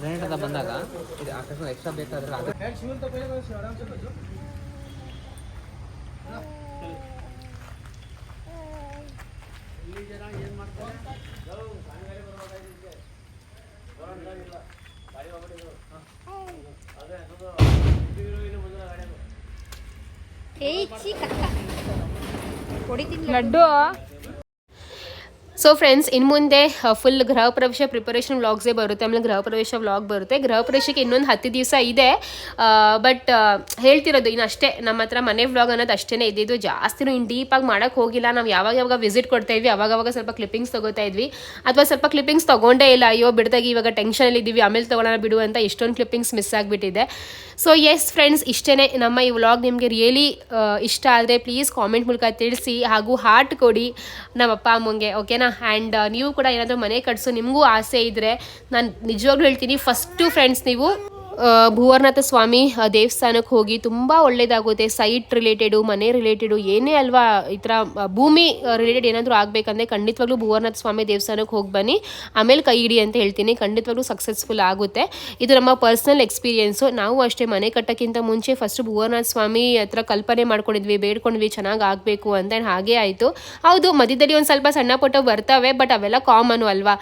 ಗ್ರಾನೈಟ್ ಅಂತ ಬಂದಾಗ ಇದು ಅಕಸ್ಮಾತ್ ಎಕ್ಸ್ಟ್ರಾ ಬೇಕಾದ್ರೆ ಲಡ್ಡು? ಸೊ ಫ್ರೆಂಡ್ಸ್ ಇನ್ನು ಮುಂದೆ ಫುಲ್ ಗೃಹ ಪ್ರವೇಶ ಪ್ರಿಪರೇಷನ್ ವ್ಲಾಗ್ಸೇ ಬರುತ್ತೆ. ಆಮೇಲೆ ಗೃಹ ಪ್ರವೇಶ ವ್ಲಾಗ್ ಬರುತ್ತೆ. ಗೃಹ ಪ್ರವೇಶಕ್ಕೆ ಇನ್ನೊಂದು ಹತ್ತು ದಿವಸ ಇದೆ. ಬಟ್ ಹೇಳ್ತಿರೋದು ಇನ್ನು ಅಷ್ಟೇ, ನಮ್ಮ ಹತ್ರ ಮನೆ ವ್ಲಾಗ್ ಅನ್ನೋದು ಅಷ್ಟೇ ಇದ್ದಿದ್ದು. ಜಾಸ್ತಿನೂ ಇನ್ನು ಡೀಪಾಗಿ ಮಾಡೋಕ್ಕೆ ಹೋಗಿಲ್ಲ. ನಾವು ಯಾವಾಗ ಯಾವಾಗ ವಿಸಿಟ್ ಕೊಡ್ತಾ ಇದ್ವಿ, ಅವಾಗ ಅವಾಗ ಸ್ವಲ್ಪ ಕ್ಲಿಪ್ಪಿಂಗ್ಸ್ ತೊಗೋತಾ ಇದ್ವಿ. ಅಥವಾ ಸ್ವಲ್ಪ ಕ್ಲಿಪ್ಪಿಂಗ್ಸ್ ತೊಗೊಂಡೇ ಇಲ್ಲ. ಅಯ್ಯೋ, ಬಿಡ್ದಾಗಿ ಇವಾಗ ಟೆನ್ಷನಲ್ಲಿ ಇದ್ದೀವಿ ಆಮೇಲೆ ತೊಗೊಳೋಣ ಬಿಡು ಅಂತ ಎಷ್ಟೊಂದು ಕ್ಲಿಪ್ಪಿಂಗ್ಸ್ ಮಿಸ್ ಆಗಿಬಿಟ್ಟಿದೆ. ಸೊ ಎಸ್ ಫ್ರೆಂಡ್ಸ್ ಇಷ್ಟೇ ನಮ್ಮ ಈ ವ್ಲಾಗ್ ನಿಮಗೆ ರಿಯಲಿ ಇಷ್ಟ ಆದರೆ ಪ್ಲೀಸ್ ಕಾಮೆಂಟ್ ಮೂಲಕ ತಿಳಿಸಿ. ಹಾಗೂ ಹಾರ್ಟ್ ಕೊಡಿ ನಮ್ಮ ಅಪ್ಪ ಅಮ್ಮಂಗೆ ಓಕೆನಾ ಆ್ಯಂಡ್ ನೀವು ಕೂಡ ಏನಾದರೂ ಮನೆ ಕಟ್ಸು, ನಿಮಗೂ ಆಸೆ ಇದ್ದರೆ ನಾನು ನಿಜವಾಗ್ಲೂ ಹೇಳ್ತೀನಿ ಫಸ್ಟು ಫ್ರೆಂಡ್ಸ್ ನೀವು ಭುವರ್ನಾಥ ಸ್ವಾಮಿ ದೇವಸ್ಥಾನಕ್ಕೆ ಹೋಗಿ ತುಂಬ ಒಳ್ಳೇದಾಗುತ್ತೆ. ಸೈಟ್ ರಿಲೇಟೆಡು ಮನೆ ರಿಲೇಟೆಡು ಏನೇ ಅಲ್ವಾ ಈ ಥರ ಭೂಮಿ ರಿಲೇಟೆಡ್ ಏನಾದರೂ ಆಗಬೇಕಂದ್ರೆ ಖಂಡಿತವಾಗ್ಲೂ ಭುವರ್ನಾಥ ಸ್ವಾಮಿ ದೇವಸ್ಥಾನಕ್ಕೆ ಹೋಗಿ ಬನ್ನಿ. ಆಮೇಲೆ ಕೈ ಹಿಡಿ ಅಂತ ಹೇಳ್ತೀನಿ. ಖಂಡಿತವಾಗ್ಲೂ ಸಕ್ಸಸ್ಫುಲ್ ಆಗುತ್ತೆ. ಇದು ನಮ್ಮ ಪರ್ಸ್ನಲ್ ಎಕ್ಸ್ಪೀರಿಯೆನ್ಸು ನಾವು ಅಷ್ಟೇ ಮನೆ ಕಟ್ಟೋಕ್ಕಿಂತ ಮುಂಚೆ ಫಸ್ಟ್ ಭುವರ್ನಾಥ ಸ್ವಾಮಿ ಹತ್ರ ಕಲ್ಪನೆ ಮಾಡ್ಕೊಂಡಿದ್ವಿ, ಬೇಡ್ಕೊಂಡ್ವಿ, ಚೆನ್ನಾಗಿ ಆಗಬೇಕು ಅಂತ, ಹಾಗೇ ಆಯಿತು. ಹೌದು, ಮಧ್ಯದಲ್ಲಿ ಒಂದು ಸ್ವಲ್ಪ ಸಣ್ಣ ಪುಟ್ಟ ಬರ್ತವೆ ಬಟ್ ಅವೆಲ್ಲ ಕಾಮನು ಅಲ್ವಾ?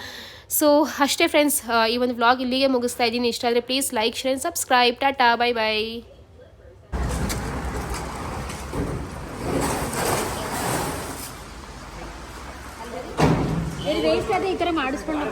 ಸೊ ಅಷ್ಟೇ ಫ್ರೆಂಡ್ಸ್ ಈ ಒಂದು ವ್ಲಾಗ್ ಇಲ್ಲಿಗೆ ಮುಗಿಸ್ತಾ ಇದ್ದೀನಿ. ಇಷ್ಟ ಆದರೆ please like share subscribe tata bye bye ಈ ಥರ ಮಾಡಿಸ್ಕೊಂಡು